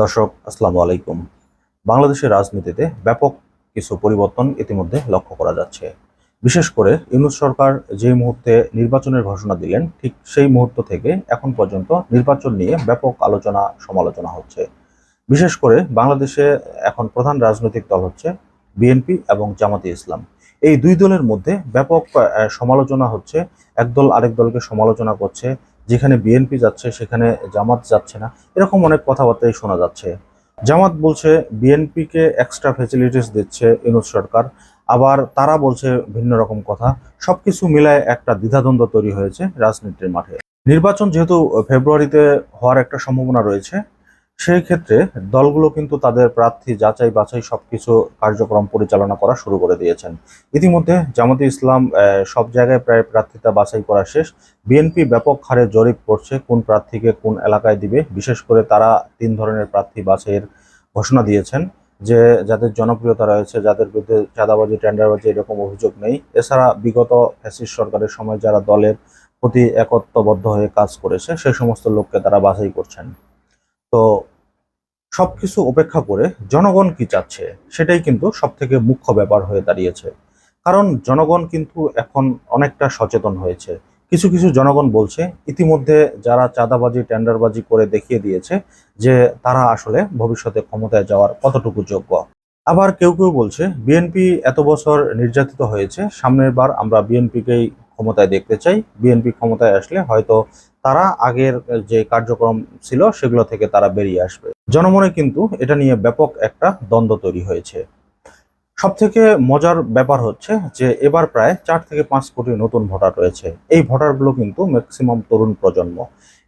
দর্শক, আসসালামু আলাইকুম। বাংলাদেশের রাজনীতিতে ব্যাপক কিছু পরিবর্তন ইতিমধ্যে লক্ষ্য করা যাচ্ছে। বিশেষ করে ইউনুস সরকার যে মুহূর্তে নির্বাচনের ঘোষণা দিলেন, ঠিক সেই মুহূর্ত থেকে এখন পর্যন্ত নির্বাচন নিয়ে ব্যাপক আলোচনা, সমালোচনা হচ্ছে। বিশেষ করে বাংলাদেশে এখন প্রধান রাজনৈতিক দল হচ্ছে বিএনপি এবং জামাতে ইসলাম। এই দুই দলের মধ্যে ব্যাপক সমালোচনা হচ্ছে। একদল আরেক দলকে সমালোচনা করছে। যেখানে বিএনপি যাচ্ছে, সেখানে জামাত যাচ্ছে না, এরকম অনেক কথাবার্তাই শোনা যাচ্ছে। জামাত বলছে বিএনপিকে এক্সট্রা ফেসিলিটিস দিচ্ছে ইউনুস সরকার, আবার তারা বলছে ভিন্ন রকম কথা, সবকিছু মিলায় একটা দ্বিধাদ্বন্দ্ব তৈরি হয়েছে রাজনীতির মাঠে। নির্বাচন যেহেতু ফেব্রুয়ারিতে হওয়ার একটা সম্ভাবনা রয়েছে সেই ক্ষেত্রে দলগুলো কিন্তু তাদের প্রার্থী, যাচাই বাছাই সবকিছু কার্যক্রম পরিচালনা করা শুরু করে দিয়েছেন। ইতিমধ্যে জামাতে ইসলাম সব জায়গায় প্রায় প্রার্থিতা বাছাই করা শেষ। বিএনপি ব্যাপক হারে জরিপ করছে কোন প্রার্থীকে কোন এলাকায় দিবে। বিশেষ করে তারা তিন ধরনের প্রার্থী বাছাইয়ের ঘোষণা দিয়েছেন, যে যাদের জনপ্রিয়তা রয়েছে, যাদের বিরুদ্ধে চাঁদাবাজি, টেন্ডারবাজি এরকম অভিযোগ নেই। এছাড়া বিগত ফ্যাসিস্ট সরকারের সময় যারা দলের প্রতি একত্ববদ্ধ হয়ে কাজ করেছে, সেই সমস্ত লোককে তারা বাছাই করছেন। তো সবকিছু উপেক্ষা করে জনগণ কি চাচ্ছে, সেটাই কিন্তু সব থেকে মুখ্য ব্যাপার হয়ে দাঁড়িয়েছে। কারণ জনগণ কিন্তু এখন অনেকটা সচেতন হয়েছে। কিছু কিছু জনগণ বলছে, ইতিমধ্যে যারা চাঁদাবাজি, টেন্ডারবাজি করে দেখিয়ে দিয়েছে যে তারা আসলে ভবিষ্যতে ক্ষমতায় যাওয়ার কতটুকু যোগ্য। আবার কেউ কেউ বলছে, বিএনপি এত বছর নির্যাতিত হয়েছে, সামনের বার আমরা বিএনপিকেই ক্ষমতায় দেখতে চাই, বিএনপি ক্ষমতায় আসলে হয়তো তারা আগের যে কার্যক্রম ছিল সেগুলো থেকে তারা বেরিয়ে আসবে। জনমনে কিন্তু এটা নিয়ে ব্যাপক একটা দ্বন্দ্ব তৈরি হয়েছে। সব থেকে মজার ব্যাপার হচ্ছে যে এবার প্রায় চার থেকে পাঁচ কোটি নতুন ভোটার রয়েছে। এই ভোটারগুলো কিন্তু ম্যাক্সিমাম তরুণ প্রজন্ম।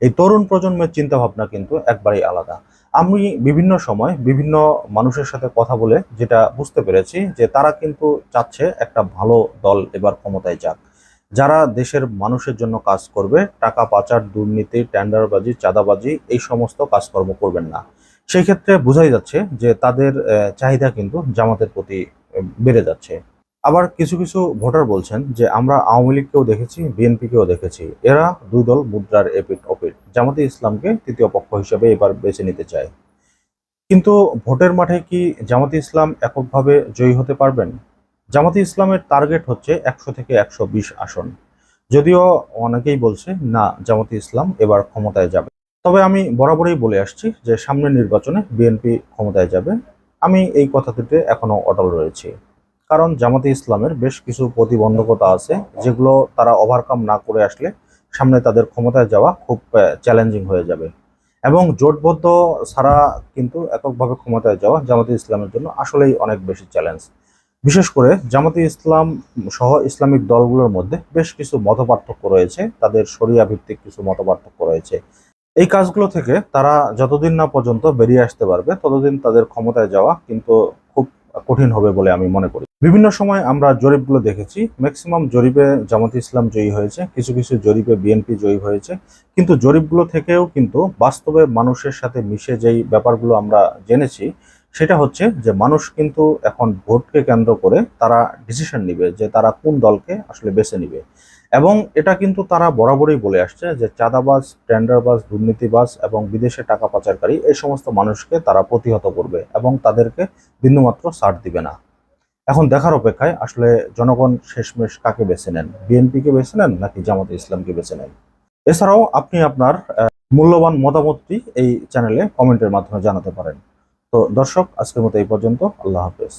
এই তরুণ প্রজন্মের চিন্তা ভাবনা কিন্তু একবারেই আলাদা। আমি বিভিন্ন সময় বিভিন্ন মানুষের সাথে কথা বলে যেটা বুঝতে পেরেছি যে তারা কিন্তু চাচ্ছে একটা ভালো দল এবার ক্ষমতায় যাক। যারা দেশের মানুষের জন্য কাজ করবে, টাকা পাচার, দুর্নীতি, টেন্ডারবাজি, চাঁদাবাজি, এই সমস্ত কাজকর্ম করবেন না। সেই ক্ষেত্রে বোঝাই যাচ্ছে যে তাদের চাহিদা কিন্তু জামাতের প্রতি বেড়ে যাচ্ছে। আবার কিছু কিছু ভোটার বলছেন যে, আমরা আওয়ামী লীগকেও দেখেছি, বিএনপিকেও দেখেছি। এরা দুই দল মুদ্রার এপিট ওপিট জামাতে ইসলামকে তৃতীয় পক্ষ হিসেবে এবার বেছে নিতে চায়। কিন্তু ভোটের মাঠে কি জামাতে ইসলাম এককভাবে জয়ী হতে পারবেন? জামাতে ইসলামের টার্গেট হচ্ছে একশো থেকে একশো বিশ আসন। যদিও অনেকেই বলছে, না, জামাতে ইসলাম এবার ক্ষমতায় যাবে। তবে আমি বরাবরই বলে আসছি যে, সামনের নির্বাচনে বিএনপি ক্ষমতায় যাবে। আমি এই কথাটিতে এখনও অটল রয়েছি। কারণ জামাতে ইসলামের বেশ কিছু প্রতিবন্ধকতা আছে, যেগুলো তারা ওভারকাম না করে আসলে সামনে তাদের ক্ষমতায় যাওয়া খুব চ্যালেঞ্জিং হয়ে যাবে। এবং জোটবদ্ধ ছাড়া কিন্তু এককভাবে ক্ষমতায় যাওয়া জামাতে ইসলামের জন্য আসলেই অনেক বেশি চ্যালেঞ্জ বিশেষ করে জামাতে ইসলাম সহ ইসলামিক দলগুলোর মধ্যে বেশ কিছু মতপার্থক্য রয়েছে। তাদের শরিয়া ভিত্তিক কিছু মতপার্থক্য রয়েছে। এই কাজগুলো থেকে তারা যতদিন না পর্যন্ত বেরিয়ে আসতে পারবে, ততদিন তাদের ক্ষমতায় যাওয়া কিন্তু খুব কঠিন হবে বলে আমি মনে করি। বিভিন্ন সময় আমরা জরিপগুলো দেখেছি, ম্যাক্সিমাম জরিপে জামাতে ইসলাম জয়ী হয়েছে, কিছু কিছু জরিপে বিএনপি জয়ী হয়েছে। কিন্তু জরিপগুলো থেকেও কিন্তু বাস্তবে মানুষের সাথে মিশে যেই ব্যাপারগুলো আমরা জেনেছি সেটা হচ্ছে যে মানুষ কিন্তু এখন ভোটকে কেন্দ্র করে তারা ডিসিশন নিবে যে তারা কোন দলকে আসলে বেছে নিবে। এবং এটা কিন্তু তারা বরাবরই বলে আসছে যে চাঁদাবাজ, টেন্ডারবাজ, দুর্নীতিবাজ এবং বিদেশে টাকা পাচারকারী এই সমস্ত মানুষকে তারা প্রতিহত করবে এবং তাদেরকে বিন্দুমাত্র ছাড় দিবে না। এখন দেখার অপেক্ষায় আসলে জনগণ শেষমেশ কাকে বেছে নেন? বিএনপিকে বেছে নেন নাকি জামাতে ইসলামকে বেছে নেন? এছাড়াও আপনি আপনার মূল্যবান মতামতটি এই চ্যানেলে কমেন্টের মাধ্যমে জানাতে পারেন। তো দর্শক আজকের মতো এই পর্যন্ত। আল্লাহ হাফেজ।